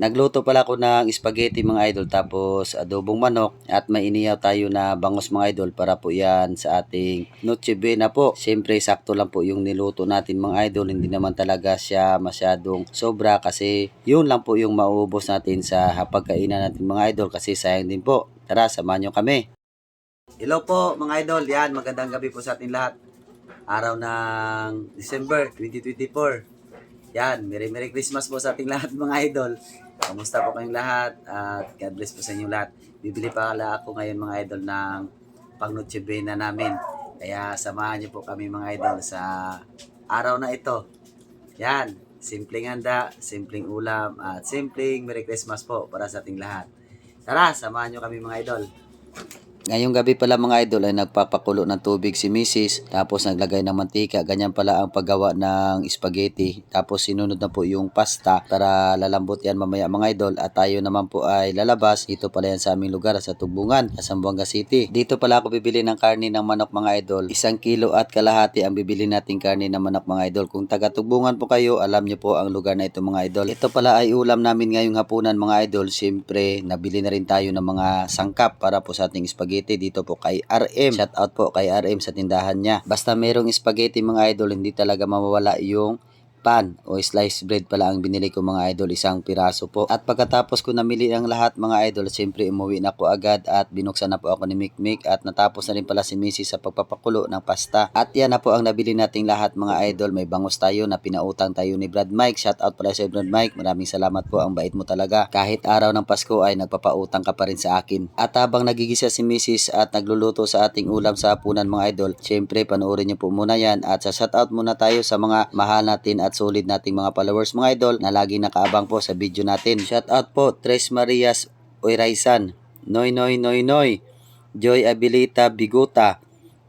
Nagluto pala ako ng spaghetti mga idol tapos adobong manok at may iniyaw tayo na bangos mga idol para po yan sa ating Noche Buena po. Siyempre sakto lang po yung niluto natin mga idol. Hindi naman talaga siya masyadong sobra kasi yun lang po yung mauubos natin sa hapagkainan natin mga idol kasi sayang din po. Tara, samahan nyo kami. Hello po mga idol. Yan, magandang gabi po sa ating lahat. Araw ng December 2024. Yan, Merry Merry Christmas po sa ating lahat mga idol. Kamusta po kayong lahat at God bless po sa inyong lahat. Bibili pa pala ako ngayon mga idol ng pang Buena namin. Kaya samahan niyo po kami mga idol sa araw na ito. Yan, simpleng handa, simpleng ulam at simpleng Merry Christmas po para sa ating lahat. Tara, samahan niyo kami mga idol. Ngayong gabi pala mga idol ay nagpapakulo ng tubig si Mrs. Tapos naglagay ng mantika. Ganyan pala ang paggawa ng spaghetti. Tapos sinunod na po yung pasta para lalambot yan mamaya mga idol. At tayo naman po ay lalabas. Dito pala yan sa aming lugar sa Tubungan, sa Zamboanga City. Dito pala ako bibili ng karne ng manok mga idol. Isang kilo at kalahati ang bibili nating karne ng manok mga idol. Kung taga Tubungan po kayo, alam niyo po ang lugar na ito mga idol. Ito pala ay ulam namin ngayong hapunan mga idol. Siyempre, nabili na rin tayo ng mga sangkap para po sa ating spaghetti dito po kay RM. Shout out po kay RM sa tindahan niya. Basta merong spaghetti mga idol, hindi talaga mawawala yung pan o sliced bread pala ang binili ko mga idol, isang piraso po. At pagkatapos ko namili ang lahat mga idol, siyempre umuwi na ako agad at binuksan na po ako ni Mikmik at natapos na rin pala si Mrs. sa pagpapakulo ng pasta. At yan na po ang nabili nating lahat mga idol. May bangos tayo na pinautang tayo ni Brad Mike. Shout out pala sa Brad Mike. Maraming salamat po. Ang bait mo talaga. Kahit araw ng Pasko ay nagpapautang ka pa rin sa akin. At habang nagigisa si Mrs. at nagluluto sa ating ulam sa hapunan mga idol, siyempre panoorin niyo po muna yan at sa shout out muna tayo sa mga mahal natin at solid nating mga followers mga idol na laging nakaabang po sa video natin. Shout out po Tres Marias Oiraisan, Noy Noy Noy Noy, Joy Abilita Bigota,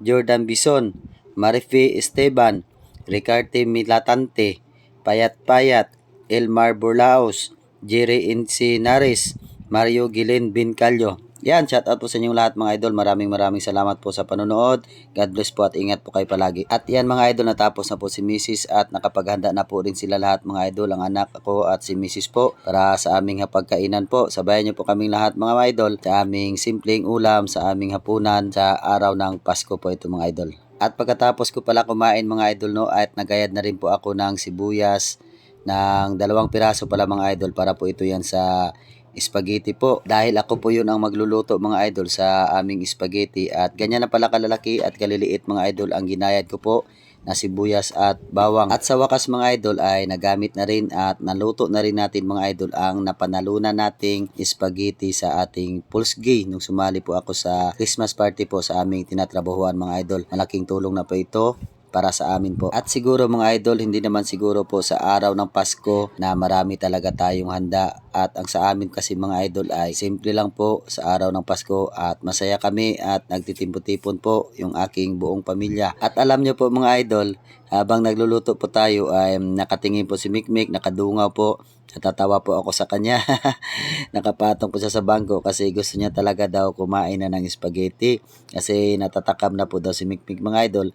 Jordan Bison, Marife Esteban, Ricarte Milatante, Payat Payat, Elmar Burlaos, Jerry Encinares, Mario Gilen Bincalyo. Yan, shout out po sa inyong lahat mga idol. Maraming maraming salamat po sa panonood. God bless po at ingat po kayo palagi. At yan mga idol, natapos na po si Mrs. at nakapaghanda na po rin sila lahat mga idol. Ang anak ko at si Mrs. po para sa aming hapagkainan po. Sabayan niyo po kaming lahat mga idol sa aming simpleng ulam, sa aming hapunan, sa araw ng Pasko po ito mga idol. At pagkatapos ko pala kumain mga idol no at nagayad na rin po ako ng sibuyas ng dalawang piraso pala mga idol para po ito yan sa spaghetti po. Dahil ako po yun ang magluluto mga idol sa aming spaghetti at ganyan na pala kalalaki at kaliliit mga idol ang ginayad ko po na sibuyas at bawang. At sa wakas mga idol ay nagamit na rin at naluto na rin natin mga idol ang napanalunan nating spaghetti sa ating Pulsgay nung sumali po ako sa Christmas party po sa aming tinatrabahuan mga idol. Malaking tulong na po ito para sa amin po. At siguro mga idol, hindi naman siguro po sa araw ng Pasko na marami talaga tayong handa. At ang sa amin kasi mga idol ay simple lang po sa araw ng Pasko at masaya kami at nagtitimpon-tipon po yung aking buong pamilya. At alam nyo po mga idol, habang nagluluto po tayo ay nakatingin po si Mikmik, nakadungaw po. Natatawa po ako sa kanya. Nakapatong po siya sa bangko kasi gusto niya talaga daw kumain na ng spaghetti. Kasi natatakam na po daw si Mikmik mga idol.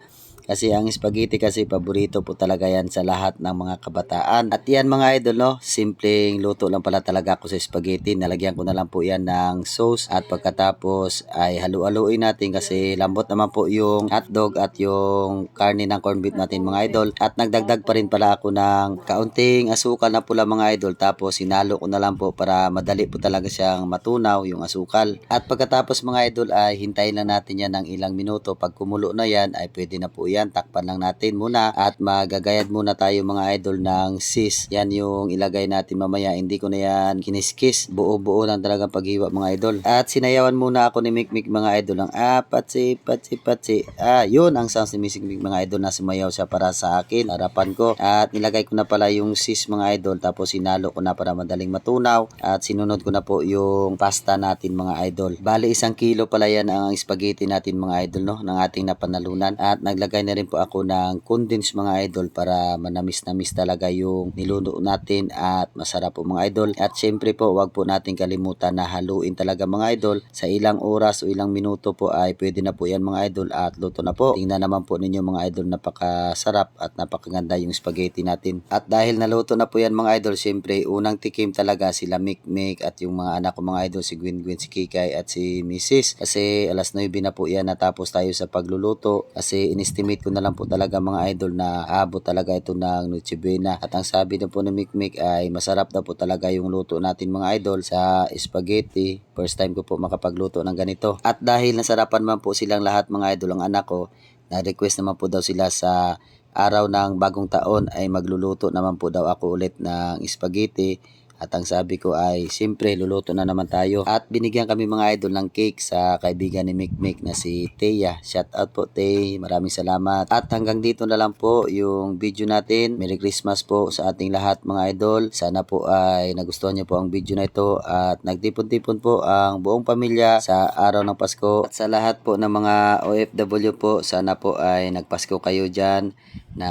Kasi ang spaghetti kasi paborito po talaga yan sa lahat ng mga kabataan. At yan mga idol no, simpleng luto lang pala talaga ako sa spaghetti. Nalagyan ko na lang po yan ng sauce at pagkatapos ay halu-haluin natin kasi lambot naman po yung hotdog at yung karne ng corned beef natin mga idol. At nagdagdag pa rin pala ako ng kaunting asukal na pula mga idol tapos sinalo ko na lang po para madali po talaga siyang matunaw yung asukal. At pagkatapos mga idol ay hintayin lang natin yan ng ilang minuto. Pag kumulo na yan ay pwede na po yan. Takpan lang natin muna at magagayad muna tayo mga idol ng sis. Yan yung ilagay natin mamaya. Hindi ko na yan kiniskis. Buo-buo lang talaga paghiwa mga idol. At sinayawan muna ako ni Mikmik mga idol ng ah, patsi, patsi, patsi. Ah, yun ang sounds ni Mikmik mga idol na sumayaw siya para sa akin. Harapan ko. At nilagay ko na pala yung sis mga idol. Tapos sinalo ko na para madaling matunaw. At sinunod ko na po yung pasta natin mga idol. Bali isang kilo pala yan ang spaghetti natin mga idol no ng ating napanalunan. At naglagay na rin po ako ng condensed mga idol para manamis-namis talaga yung niluto natin at masarap po mga idol. At syempre po wag po natin kalimutan na haluin talaga mga idol. Sa ilang oras o ilang minuto po ay pwede na po yan mga idol at luto na po. Tingnan naman po ninyo mga idol napakasarap at napakaganda yung spaghetti natin. At dahil naluto na po yan mga idol, syempre unang tikim talaga sila Mikmik at yung mga anak ko mga idol si Gwyn Gwyn, si Kikay at si Mrs. Kasi alas 9 na po yan natapos tayo sa pagluluto kasi inestimate ko na lang po talaga mga idol na abot talaga ito ng Noche Buena. At ang sabi na po ni Mikmik ay masarap daw po talaga yung luto natin mga idol sa spaghetti. First time ko po makapagluto ng ganito. At dahil nasarapan man po silang lahat mga idol ang anak ko, na-request naman po daw sila sa araw ng bagong taon ay magluluto naman po daw ako ulit ng spaghetti. At ang sabi ko ay, siyempre, luluto na naman tayo. At binigyan kami mga idol ng cake sa kaibigan ni Mikmik na si Teya. Shout out po, Tay. Maraming salamat. At hanggang dito na lang po yung video natin. Merry Christmas po sa ating lahat mga idol. Sana po ay nagustuhan niyo po ang video na ito. At nagtipon-tipon po ang buong pamilya sa araw ng Pasko. At sa lahat po ng mga OFW po, sana po ay nagpasko kayo dyan na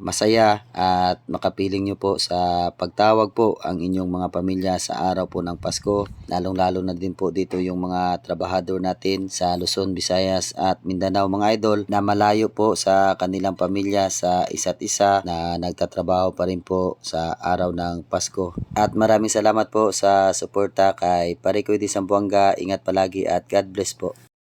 masaya at makapiling nyo po sa pagtawag po ang inyong mga pamilya sa araw po ng Pasko. Lalong-lalo na din po dito yung mga trabahador natin sa Luzon, Visayas at Mindanao mga idol na malayo po sa kanilang pamilya sa isa't isa na nagtatrabaho pa rin po sa araw ng Pasko. At maraming salamat po sa suporta kay Parikoy di Sambuanga. Ingat palagi at God bless po.